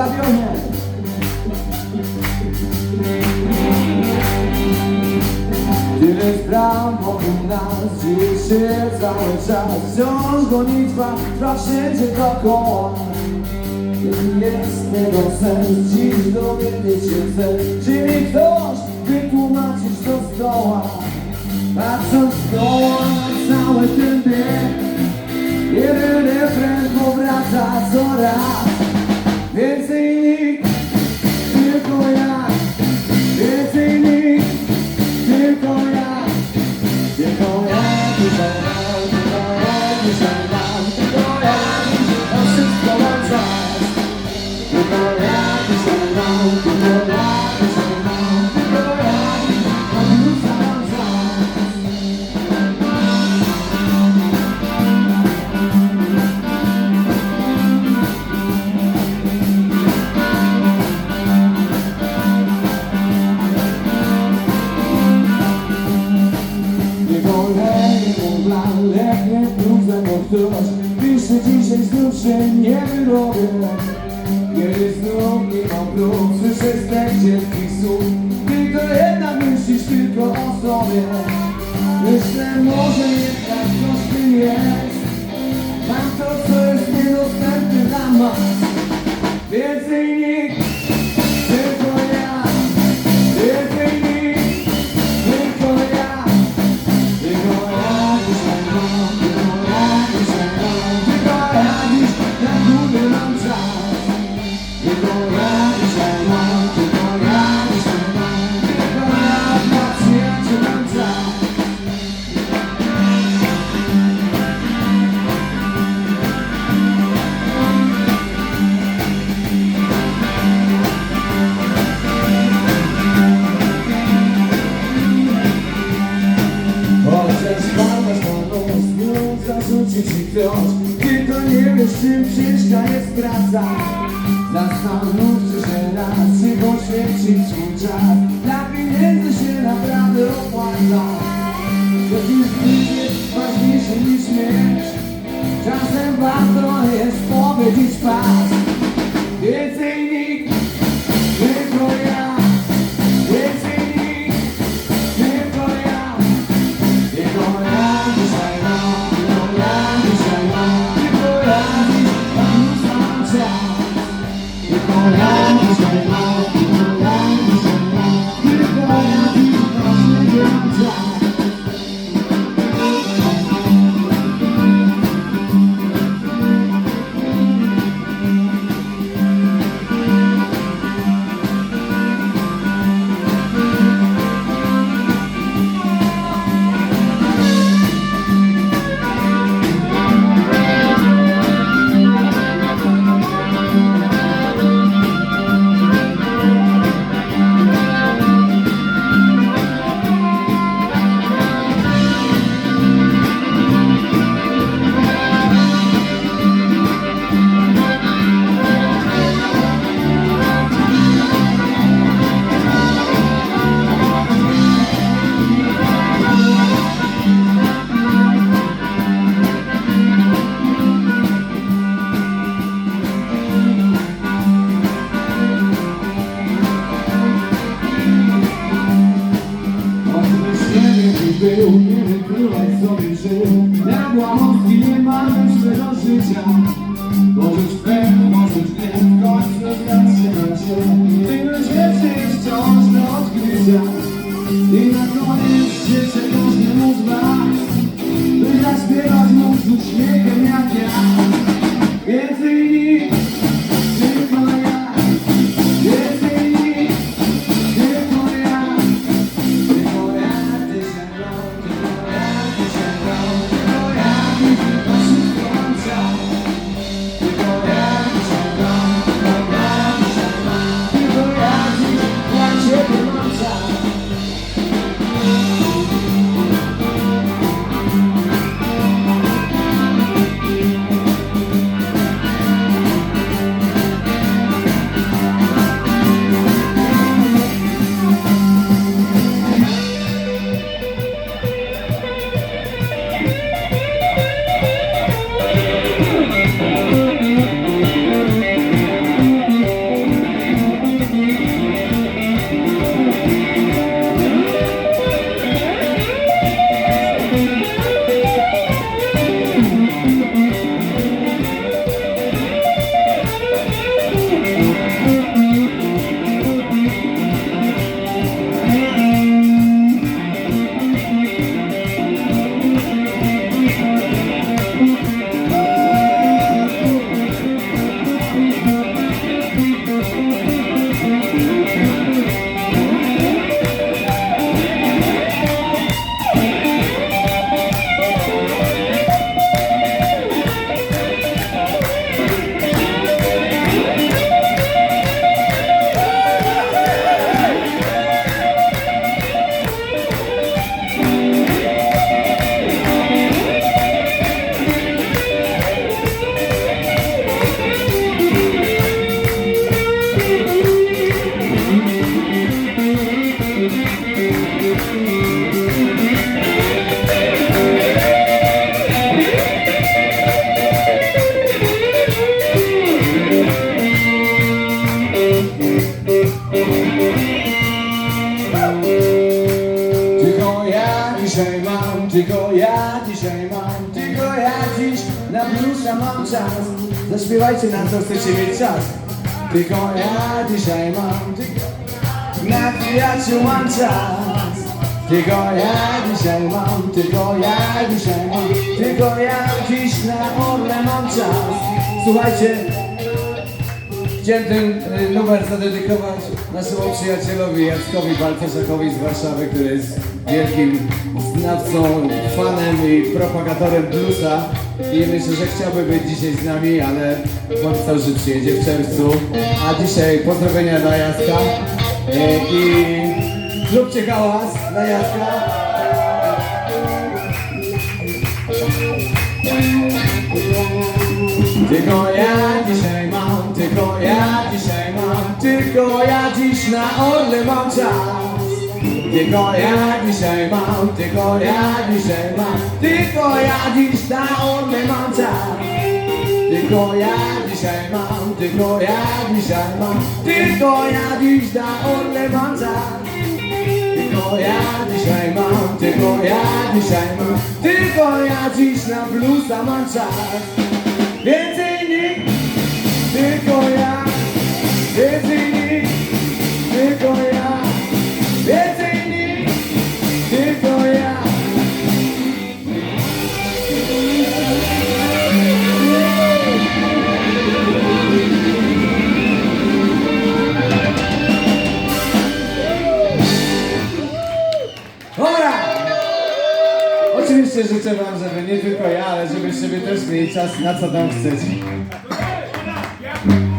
stadionie Tyle spraw wokół nas dzieje się cały czas Wciąż gonitwa trwa wszędzie dookoła. Jest tego sens? Dziś dowiedzieć się chcę Czy mi ktoś wytłumaczyć to zdoła Patrząc koło na cały ten bieg Jeden refren powraca coraz. Więcej nie wyrobię Kiedy znów nie mam prób Słyszę tych ciężkich słów Ty to jednak myślisz tylko o sobie Myślę może jednak coś w tym jest Mam to co jest niedostępne dla mas Więcej nikt, Się raz, czy poświęcić swój czas Dla pieniędzy się naprawdę opłaca Przecież nic jest ważniejsze niż śmierć Czasem warto jest powiedzieć pas był, nie wykryłeś sobie żył Jak łamowski nie ma lepszego życia. Możesz pewno, możesz nie, w końcu zdać się na ciebie Tyle rzeczy jest wciąż do odkrycia I na koniec się czegoś nie móc bać By zaśpiewać móc z uśmiechem jak ja bluesa mam czas. Zaśpiewajcie na co chcecie mieć czas. Tylko ja dzisiaj mam Na przyjaciół mam czas. Tylko ja dzisiaj mam Tylko ja dzisiaj mam. Tylko ja dziś na orle mam czas. Słuchajcie Chciałem ten y, numer zadedykować naszemu przyjacielowi Jackowi Balcerzakowi z Warszawy, który jest wielkim znawcą, fanem i propagatorem bluesa i myślę, że chciałby być dzisiaj z nami, ale napisał, że przyjedzie w czerwcu. A dzisiaj pozdrowienia dla Jacka y, i zróbcie hałas dla Jacka. Tylko ja dzisiaj tylko ja dzisiaj mam, tylko ja dziś na orle mam czas. Tylko ja dzisiaj mam, tylko ja dzisiaj mam, tylko ja dziś na orle mam czas. Tylko ja dzisiaj mam, tylko ja dzisiaj mam, tylko ja dziś na orle mam czas. Tylko ja dzisiaj mam, tylko ja dzisiaj mam, tylko ja dziś na bluesa mam czas. Nikt, tylko ja, więcej nikt, tylko ja, więcej nikt, tylko ja. Dobra! Oczywiście życzę wam, żeby nie tylko ja, ale żeby sobie też mieli czas na co tam chcecie. Thank you.